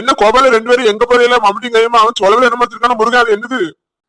என்ன கோபால ரெண்டு பேரும் எங்க போறீங்களா? மம்முட்டி கையமா அவன் சொல்லவே என்ன வச்சிருக்கான முருகன் அது என்னது?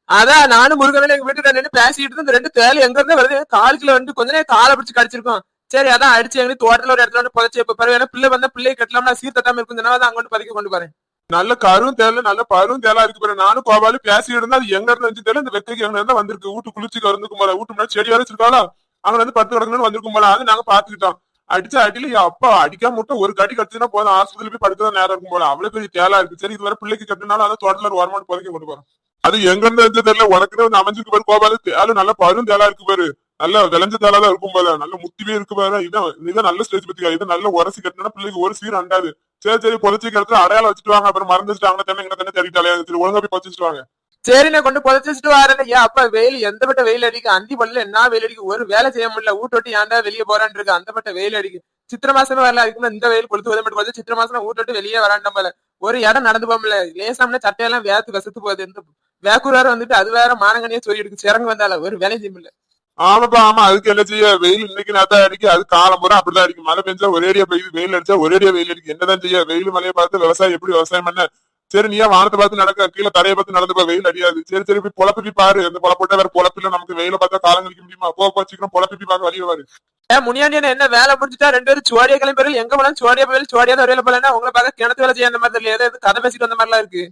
அதான் நானும் முருகனில் எங்க வீட்டுல நின்று பேசிட்டு இருந்து இந்த ரெண்டு தேலி எங்க இருந்து வருது? காலுக்குள்ள வந்து கொஞ்ச நேரம் காலை பிடிச்சு கடிச்சிருக்கோம். சரி அதான் அடிச்சு எங்க தோட்டத்துல ஒரு இடத்துல வந்து புதைச்சு இப்ப பிறகு பிள்ளை வந்தா பிள்ளையை கட்டலாம்னா சீர் தட்டாம இருக்கும். தான் அங்க வந்து பதுக்கி கொண்டு போறேன். நல்ல கரும் தேல நல்ல பரும் தேலா இருக்கு பாரு நானும் கோபாலு பேசிட்டு இருந்தா அது எங்க இருந்து வந்து தெரியல. இந்த வெக்கைக்கு எங்க இருந்தா வந்திருக்கு? வீட்டு குளிச்சுக்கு வந்துக்கும் போல. வீட்டு முன்னாடி செடி வர வச்சிருக்காளா? அங்க வந்து பத்து கிடக்கணும்னு வந்திருக்கும் போல. அது நாங்க பாத்துக்கிட்டோம் அடிச்ச அடியில அப்பா அடிக்காம மட்டும் ஒரு கடி கடிச்சுன்னா போதும். ஆஸ்பத்திரி போய் படுக்கதான் நேரம் இருக்கும் போல. அவ்வளவு பெரிய தேலா இருக்கு. சரி இதுவரை பிள்ளைக்கு கட்டினாலும் அதை தோட்டல ஒரு வரமாட்டு புதைக்க கொண்டு போறோம் அது எங்க இருந்து தெரியல. உனக்கு வந்து அமைஞ்சிருக்கு பாரு கோபால. தேலு நல்ல பரும் தேலா இருக்கு பாரு. நல்ல விளைஞ்ச தேலா தான் இருக்கும் போல. நல்ல முத்திவே இருக்கு பாரு. இதான் இதான் நல்ல ஸ்டேஜ் பத்தியா இது நல்ல உரசி கட்டினா பிள்ளைக்கு ஒரு சீர் அண்டாது. சரி சரி புதைச்சி கிடத்துல அடையாளம் வச்சுட்டு வாங்க. அப்புறம் மறந்து வச்சுட்டாங்க தென்னை இங்க தென்னை தேடிட்டாலே சரி ஒழுங்கா போய் புதைச்சிட்டு வாங்க. சரி நான் கொண்டு புதைச்சிட்டு வரேன் ஏன் அப்பா வெயில் எந்த பட்ட வெயில் அடிக்கு? அந்தி பல்ல என்ன வெயில் அடிக்கு? ஒரு வேலை செய்ய முடியல. வீட்டோட்டி ஏன்டா வெளியே போறான்னு இருக்கு. அந்த பட்ட வெயில் அடிக்கு. சித்திர மாசமே வரல. அதுக்கு இந்த வெயில் கொளுத்து மட்டும் போது சித்திர மாசம் வீட்டோட்டு வெளியே வராண்டாம் போல ஒரு இடம் நடந்து போகல லேசாமல சட்டையெல்லாம் வேத்து வசத்து போகுது. இந்த வேக்கூர் வேற வந்துட்டு அது வேற மானங்கனியே சொல்லி எடுக்கு சிறங்கு வந்தால ஒரு வேலை செய்ய முடியல. ஆமாப்பா ஆமா. அதுக்கு என்ன செய்ய? வெயில் இன்னைக்கு நான் அடிக்கு. அது காலம் பூரா அப்படிதான் அடிக்கும் மழை பெஞ்சா ஒரேடியா பெய்யுது. வெயில் அடிச்சா ஒரேடியா வெயில் அடிக்கு. என்னதான் செய்ய? வெயில் மழையை பார்த்து விவசாயம் எப்படி விவசாயம் பண்ண? சரி நீயா வானத்தை பார்த்து நடக்க கீழே தரையை பார்த்து நடந்து போய் வெயில் அடியாது. சரி சரி போய் பொழப்பி பாரு. அந்த பொழப்பட்ட வேற பொழப்பில்ல நமக்கு வெயில பார்த்தா காலம் கழிக்க முடியுமா? போ போ சீக்கிரம் பொழப்பி பார்க்க வழிய பாரு. ஏன் முனியாண்டி என்ன வேலை முடிஞ்சுட்டா? ரெண்டு பேரும் சுவாடியா கிளம்பி எங்க போலாம் சுவாடியா போய் சுவாடியா வரையில போலன்னா உங்களை பார்க்க கிணத்து வேலை செய்ய அந்த மாதிரி தெரியல. ஏதோ கதை பேசிட்டு வந்த மாதிரிலாம் இருக்கு.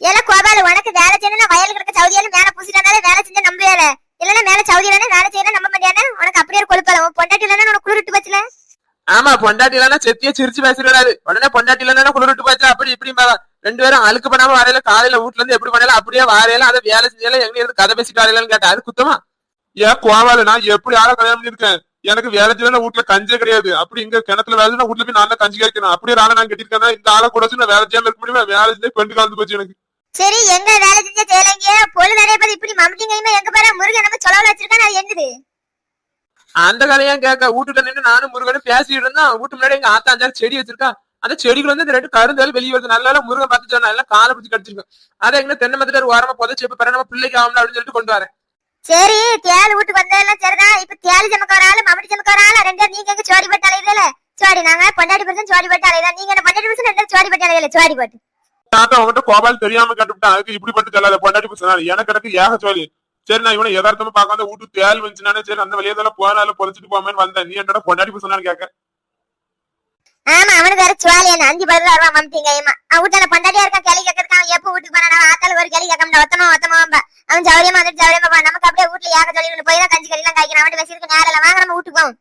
ஏல கோபால் உனக்கு வேலை செய்யணும்னா வயல் கிடக்க சவுதியால மேல பூசிட்டாலே வேலை செஞ்ச நம்ப வேலை. இல்லன்னா மேல சவுதியில வேலை செய்யணும் நம்ப மாட்டியானே உனக்கு அப்படியே ஒரு கொழுப்பல உன் பொண்டாட்டி இல்லைன்னா உனக்கு குளிர்ட்டு போச்சுல. ஆமா பொண்டாட்டி இல்லைன்னா செத்திய சிரிச்சு பேசிடாது உடனே பொண்டாட்டி இல்லைன்னா குளிர்ட்டு போச்சு அப்படி இப்படி ரெண்டு பேரும் அழுக்கு பண்ணாம வரையில காலையில வீட்டுல இருந்து எப்படி பண்ணல அப்படியே வரையில அதை வேலை செஞ்சால எங்க இருந்து கதை பேசிட்டு வரையிலன்னு கேட்டா அது குத்தமா? ஏன் கோவால நான் எப்படி ஆள கல்யாணம் பண்ணிருக்கேன் எனக்கு வேலை செய்யல வீட்டுல கஞ்சே கிடையாது. அப்படி இங்க கிணத்துல வேலை செய்யணும் வீட்டுல போய் நான் கஞ்சி காய்க்கணும் அப்படியே ஆளை நான் கட்டிருக்கேன் இந்த ஆளை கூட நான் வேலை செய்யாம இருக்க முடியுமா? வேலை செஞ்சு பெண்டு கலந்து போச்சு எனக்கு. சரி எங்க வேலை செஞ்ச செய்யலைங்க பொழுது நிறைய பேர் இப்படி மம்மிட்டிங்க எங்க பாரு? முருகன் நம்ம சொலவுல வச்சிருக்கான் அது என்னது? அந்த கதையும் கேட்க வீட்டுல நின்று நானும் முருகனும் பேசிட்டு இருந்தோம். வீட்டு முன்னாடி எங்க ஆத்தா அஞ்சாறு செடி வச்சிருக்கா. அந்த செடிகள் வந்து இந்த ரெண்டு கருந்தாலும் வெளியே வருது. நல்லா முருகன் பார்த்து சொன்னா எல்லாம் காலை பிடிச்சி கடிச்சிருக்கோம். அதை எங்க தென்னை மரத்துல ஒரு ஓரமா புதைச்சு இப்ப நம்ம பிள்ளைக்கு ஆகணும் அப்படின்னு சொல்லிட்டு கொண்டு வரேன். சரி தேல் வீட்டுக்கு வந்ததெல்லாம் சரிதான். இப்ப மம்மிட்டி ஜமக்க ஒரு ஆளு ரெண்டு நீங்க எங்க சோடி போட்டு அலையில சோடி நாங்க பொண்டாட்டி பர்சன் சோடி போட்டு அலையுதா நீங்க என்ன பொண்டாட்டி பர்சன் ரெண்டு சோடி போட்டு அலையில சோடி போட்டு. தாத்தா அவன்கிட்ட கோபால் தெரியாம கட்டுவிட்டான் அதுக்கு இப்படி பட்டு சொல்லாத பொண்டாட்டி பசங்க எனக்கு எனக்கு ஏக சொல்லி சரி நான் இவனை யதார்த்தமா பார்க்காத வீட்டு தேல் வந்துச்சுனானே சரி அந்த வழியா தான் போனால பொழைச்சிட்டு போமேன்னு வந்தேன். நீ என்னடா பொண்டாட்டி பசங்க கேட்க. ஆமா அவனுக்கு வேற சுவாலி அந்த அஞ்சு படத்துல வருவான் மம்மிட்டிங்க அவன் வீட்டுல பொண்டாட்டியா இருக்கான் கேள்வி கேட்கறதுக்கு அவன் எப்ப வீட்டுக்கு போனா ஆத்தால ஒரு கேள்வி கேட்க முடியாது ஒத்தமா ஒத்தமா அவன் ஜவுரியமா வந்துட்டு ஜவுரியமா போ நமக்கு அப்படியே வீட்டுல ஏக சொல்லி போய் தான் கஞ்சி கறிலாம் காய்க்கணும். அவன் பேசிருக்கு நேரம் இல்ல வாங்க நம்ம வீட்டுக்கு போவோம்.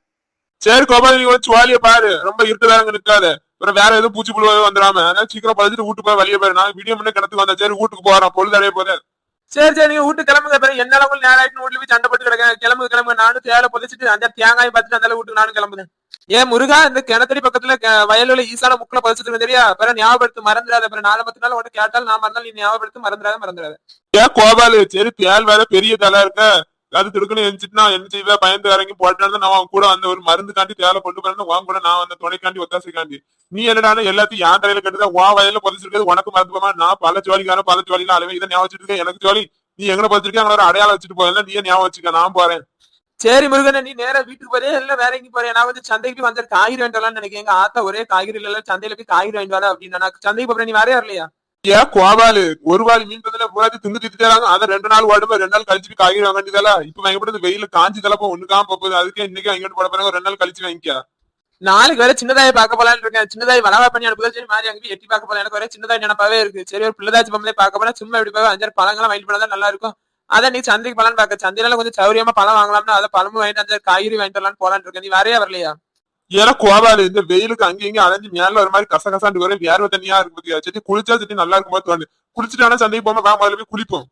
சரி கோபால் நீ வந்து சுவாலிய பாரு. ரொம்ப இருட்டுதாங்க நிக்காத. அப்புறம் வேற எதுவும் பூச்சி புழு வந்துடாம அதனால சீக்கிரம் பழச்சிட்டு வீட்டுக்கு போய் வெளியே போயிரு. நான் வீடியோ முன்னே கிணத்துக்கு வந்தேன் சரி வீட்டுக்கு போறேன் பொழுது அடைய போதே சரி சரி நீங்க வீட்டு கிளம்புங்க பிறகு என்ன உங்களுக்கு நேரம் ஆயிட்டு வீட்டுல போய் சண்டை போட்டு கிடக்க கிளம்புங்க கிளம்புங்க. நானும் தேவை புதைச்சிட்டு அந்த தேங்காய் பார்த்துட்டு அந்த வீட்டுக்கு நானும் கிளம்புறேன் ஏன் முருகா இந்த கிணத்தடி பக்கத்துல வயலுல ஈசான முக்கில பதிச்சுட்டு தெரியா பிற ஞாபகப்படுத்து மறந்துடாத பிற நாலு பத்து நாள் உனக்கு கேட்டாலும் நான் மறந்தாலும் நீ ஞாபகப்படுத்து மறந்துடாத மறந்துடாத. ஏன் கோபாலு சரி தேல் வேற பெரிய தலை இருக்க. அது திடுக்கணும் எழுந்துட்டு நான் என்ன செய்வேன் பயந்து இறங்கி போட்டான்னு நான் அவன் கூட அந்த ஒரு மருந்து காண்டி தேவை கொண்டு போறேன்னு உன் கூட நான் அந்த துணைக்காண்டி ஒத்தாசைக்காண்டி. நீ என்னடா எல்லாத்தையும் யான் தலையில கட்டுதான் உன் வயல்ல புதைச்சிருக்கிறது உனக்கு மறந்து போமா நான் பல ஜோலிக்கான பல ஜோலியில அளவே இதை ஞாபகம் வச்சுட்டு எனக்கு ஜோலி. நீ எங்க பதிச்சிருக்கேன் அங்க ஒரு அடையாளம் வச்சுட்டு போயல நீ ஞாபகம் வச்சுக்க. நான் போறேன். சரி முருகன் நீ நேரா வீட்டுக்கு போறியா? இல்ல வேற எங்கேயும் போறியா? நான் வந்து சந்தைக்கு வந்து காய்கறி வாங்கிட்டு வரலாம்னு நினைக்கிறேன். எங்க ஆத்தா ஒரே காய்கறி இல்ல சந்தையில போய் காய்கறி வாங்கிட்டு வரலாம் அப்படின்னு சந்தைக்கு போறேன். நீ வரே வரலையா ஏன்? கோபாலு ஒரு வாரி மீன் தந்துல பூராத்தி தின்னு திட்டாங்க அதை ரெண்டு நாள் ஓடுமே ரெண்டு நாள் கழிச்சுட்டு காய்கறி வாங்கிட்டதால இப்ப வாங்கப்பட்டது வெயில காஞ்சி தலைப்போ ஒண்ணுக்காம போகுது. அதுக்கே இன்னைக்கு வாங்கிட்டு போட போறாங்க. ரெண்டு நாள் கழிச்சு வாங்கிக்க. நாளைக்கு வேற சின்னதாய் பார்க்க போலான்னு இருக்கேன். சின்னதாய் வளவா பண்ணி அனுப்புதா சரி மாதிரி அங்கே எட்டி பார்க்க போலாம் எனக்கு ஒரே சின்னதாய் நினைப்பாவே இருக்கு. சரி ஒரு பிள்ளைதாச்சு பொம்பளை பார்க்க போனா சும்மா இப்படி போய் அஞ்சாறு பழங்கள்லாம் வாங்கிட்டு போனா நல்லா இருக்கும். அதான் நீ சந்தைக்கு பழம் பார்க்க. சந்தையில கொஞ்சம் சௌரியமா பழம் வாங்கலாம்னா அதை பழமும் வாங்கிட்டு அஞ்சாறு காய்கறி வாங்கிட்டு வரலாம்னு போலான்னு இருக்கேன். நீ வரையா வரலையா? ஏன்னா கோபாலு இந்த வெயிலுக்கு அங்க இங்க அலைஞ்சு மேல ஒரு மாதிரி கச கசாண்டு வர வேர்வை தண்ணியா இருக்கு பத்தியா? சரி குளிச்சா சரி நல்லா இருக்கும் போது தோணுது. குளிச்சுட்டானா சந்தைக்கு போகாம வா முதல்ல போய் குளிப்போம்.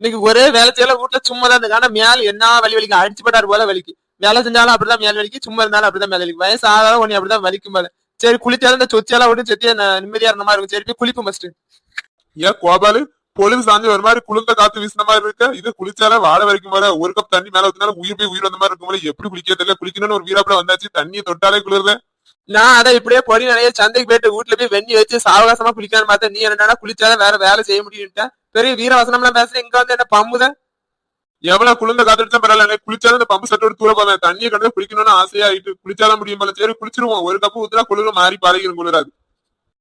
இன்னைக்கு ஒரே வேலை செய்யல வீட்டுல சும்மா தான் இருக்கு ஆனா மேல என்ன வலி வலிக்கு? அடிச்சு போட்டாரு போல வலிக்கு. வேலை செஞ்சாலும் அப்படிதான் மேல் வலிக்கு சும்மா இருந்தாலும் அப்படிதான் மேல வலிக்கு. வயசு ஆகாத ஒண்ணு அப்படிதான் வலிக்கும் போல. சரி குளிச்சாலும் இந்த சொச்சியெல்லாம் விட்டு செத்தியா நிம்மதியா இருந்த மாதிரி இருக்கும். சரி போய் குளிப்போம் ஃபர்ஸ்ட் ஏன் கோபாலு? பொழுது சாஞ்சு ஒரு மாதிரி குளிர்ந்த காத்து வீசின மாதிரி இருக்க இது குளிச்சாலே வாழ வரைக்கும் வர ஒரு கப் தண்ணி மேல ஊத்தினாலும் உயிர் போய் உயிர் வந்த மாதிரி இருக்கும் போல. எப்படி குளிக்க தெரியல. குளிக்கணும்னு ஒரு வீராப்புல வந்தாச்சு. தண்ணியை தொட்டாலே குளிர்ல நான் அதை இப்படியே பொறி நிறைய சந்தைக்கு போயிட்டு வீட்டுல போய் வெண்ணி வச்சு சாவகாசமா குளிக்கான்னு பார்த்தேன். நீ என்னடா குளிச்சாதான் வேற வேலை செய்ய முடியும்ட்டா பெரிய வீரவசனம்லாம் பேசுறேன். இங்க வந்து என்ன பம்புதான் எவ்வளவு குளிர்ந்த காத்து அடிச்சா பரவாயில்ல. குளிச்சாலும் இந்த பம்பு சட்டோட தூர போவேன். தண்ணியை கண்டு குளிக்கணும்னு ஆசையா ஆயிட்டு குளிச்சாதான் முடியும் போல. சரி குளிச்சிருவோம். ஒரு கப்பு ஊத்துனா குளிர மாறி பழகிரும் குளிராது.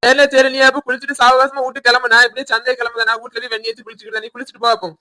சரி சரி நீ அப்ப குளிச்சுட்டு சாவகாசமா வீட்டு கிளம்புனா நான் இப்படியே சந்தை கிளம்புதா நான் வீட்டுல போய் வெண்ணி வச்சு குளிச்சுக்கிட்டு நீ குளிச்சுட்டு பாப்போம்